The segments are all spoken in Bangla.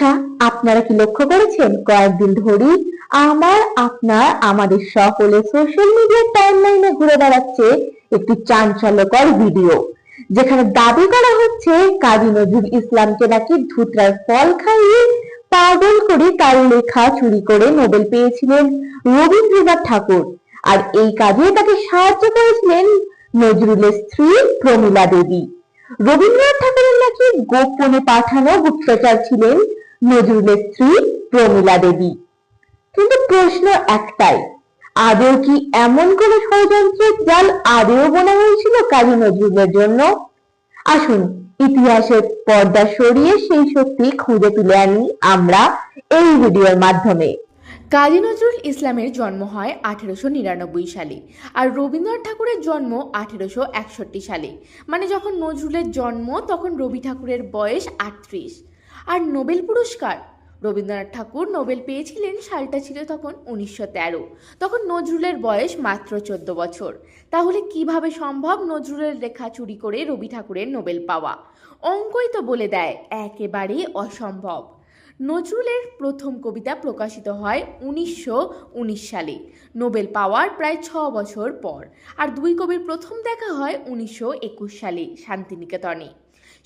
আচ্ছা আপনারা কি লক্ষ্য করেছেন? কয়েকদিন ধরেই আমার, আপনার, আমাদের সকলের সোশ্যাল মিডিয়ার টাইমলাইনে ঘুরে বেড়াচ্ছে একটি চাঞ্চল্যকর ভিডিও যেখানে দাবি করা হচ্ছে কাজী নজরুল ইসলামকে নাকি ধুতরার ফল খাইয়ে পাগল করে তার লেখা চুরি করে নোবেল পেয়েছিলেন রবীন্দ্রনাথ ঠাকুর। আর এই কাজে তাকে সাহায্য করেছিলেন নজরুলের স্ত্রী প্রমীলা দেবী। রবীন্দ্রনাথ ঠাকুরের নাকি গোপনে পাঠানো গুপ্তচর ছিলেন নজরুলের স্ত্রী প্রমীলা দেবী। কিন্তু প্রশ্ন একটাই, আদৌ কি এমন কোন ষড়যন্ত্রের জাল আদেও বোনা হয়েছিল কাজী নজরুলের জন্য? আসুন, ইতিহাসের পর্দা সরিয়ে সেই সত্যি খুঁজে তুলে আনি আমরা এই ভিডিওর মাধ্যমে। কাজী নজরুল ইসলামের জন্ম হয় আঠেরোশো নিরানব্বই সালে আর রবীন্দ্রনাথ ঠাকুরের জন্ম আঠেরোশো একষট্টি সালে। মানে যখন নজরুলের জন্ম, তখন রবি ঠাকুরের বয়স আটত্রিশ। আর নোবেল পুরস্কার। রবীন্দ্রনাথ ঠাকুর নোবেল পেয়েছিলেন সালটা ছিল তখন উনিশশো তেরো। তখন নজরুলের বয়স মাত্র চোদ্দ বছর। তাহলে কীভাবে সম্ভব নজরুলের লেখা চুরি করে রবি ঠাকুরের নোবেল পাওয়া? অঙ্কই তো বলে দেয় একেবারেই অসম্ভব। নজরুলের প্রথম কবিতা প্রকাশিত হয় উনিশশো উনিশ সালে। নোবেল পাওয়ার প্রায় ছ বছর পর। আর দুই কবির প্রথম দেখা হয় উনিশশো একুশ সালে, শান্তিনিকেতনে।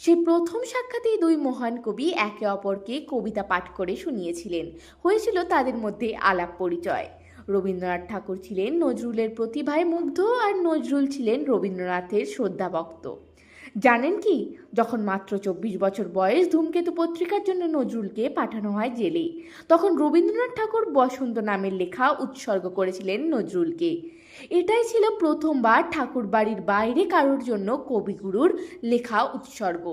সেই প্রথম সাক্ষাতেই দুই মহান কবি একে অপরকে কবিতা পাঠ করে শুনিয়েছিলেন। হয়েছিল তাদের মধ্যে আলাপ পরিচয়। রবীন্দ্রনাথ ঠাকুর ছিলেন নজরুলের প্রতিভায় মুগ্ধ আর নজরুল ছিলেন রবীন্দ্রনাথের শ্রদ্ধাভক্ত। জানেন কি? যখন মাত্র চব্বিশ বছর বয়স ধূমকেতু পত্রিকার জন্য নজরুলকে পাঠানো হয় জেলে, তখন রবীন্দ্রনাথ ঠাকুর বসন্ত নামের লেখা উৎসর্গ করেছিলেন নজরুলকে। এটাই ছিল প্রথমবার ঠাকুর বাড়ির বাইরে কারোর জন্য কবিগুরুর লেখা উৎসর্গ।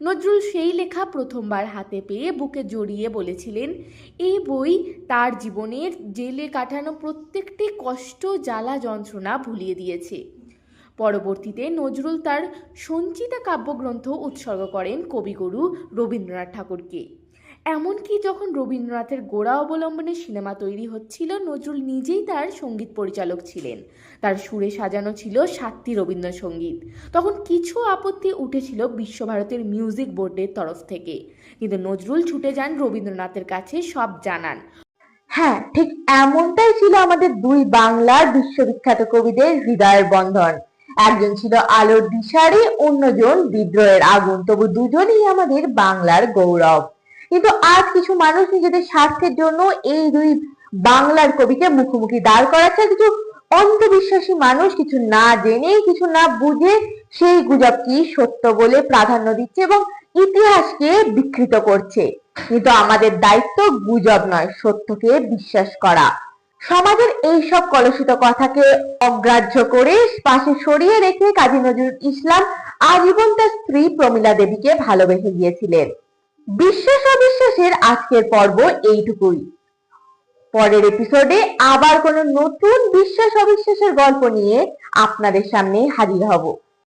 নজরুল সেই লেখা প্রথমবার হাতে পেয়ে বুকে জড়িয়ে বলেছিলেন এই বই তার জীবনের জেলে কাটানো প্রত্যেকটি কষ্ট, জ্বালা, যন্ত্রণা ভুলিয়ে দিয়েছে। পরবর্তীতে নজরুল তার সঞ্চিতা কাব্যগ্রন্থ উৎসর্গ করেন কবিগুরু রবীন্দ্রনাথ ঠাকুরকে। এমনকি যখন রবীন্দ্রনাথের গোড়া অবলম্বনে সিনেমা তৈরি হচ্ছিল, নজরুল নিজেই তার সংগীত পরিচালক ছিলেন। তার সুরে সাজানো ছিল সাতটি রবীন্দ্রসঙ্গীত। তখন কিছু আপত্তি উঠেছিল বিশ্বভারতীর মিউজিক বোর্ডের তরফ থেকে। কিন্তু নজরুল ছুটে যান রবীন্দ্রনাথের কাছে, সব জানান। হ্যাঁ ঠিক এমনটাই ছিল আমাদের দুই বাংলার বিশ্ববিখ্যাত কবিদের হৃদয়ের বন্ধন। একজন ছিল আলোর দিশারি, অন্যজন বিদ্রোহের আগুন। তবু দুজনেই আমাদের বাংলার গৌরব। কিন্তু আজ কিছু মানুষ নিজেদের স্বার্থের জন্য এই দুই বাংলার কবিকে মুখোমুখি দাঁড় করাচ্ছে। কিছু অন্ধবিশ্বাসী মানুষ কিছু না জেনে, কিছু না বুঝে সেই গুজবকে সত্য বলে প্রাধান্য দিচ্ছে এবং ইতিহাসকে বিকৃত করছে। কিন্তু আমাদের দায়িত্ব গুজব নয়, সত্যকে বিশ্বাস করা। সমাজের এইসব কলুষিত কথাকে অগ্রাহ্য করে পাশে সরিয়ে রেখে কাজী নজরুল ইসলাম আজীবন তার স্ত্রী প্রমীলা দেবীকে ভালোবেসে গিয়েছিলেন। বিশ্বাস অবিশ্বাসের আজকের পর্ব এইটুকুই। পরের এপিসোডে আবার কোনো নতুন বিশ্বাস অবিশ্বাসের গল্প নিয়ে আপনাদের সামনে হাজির হব।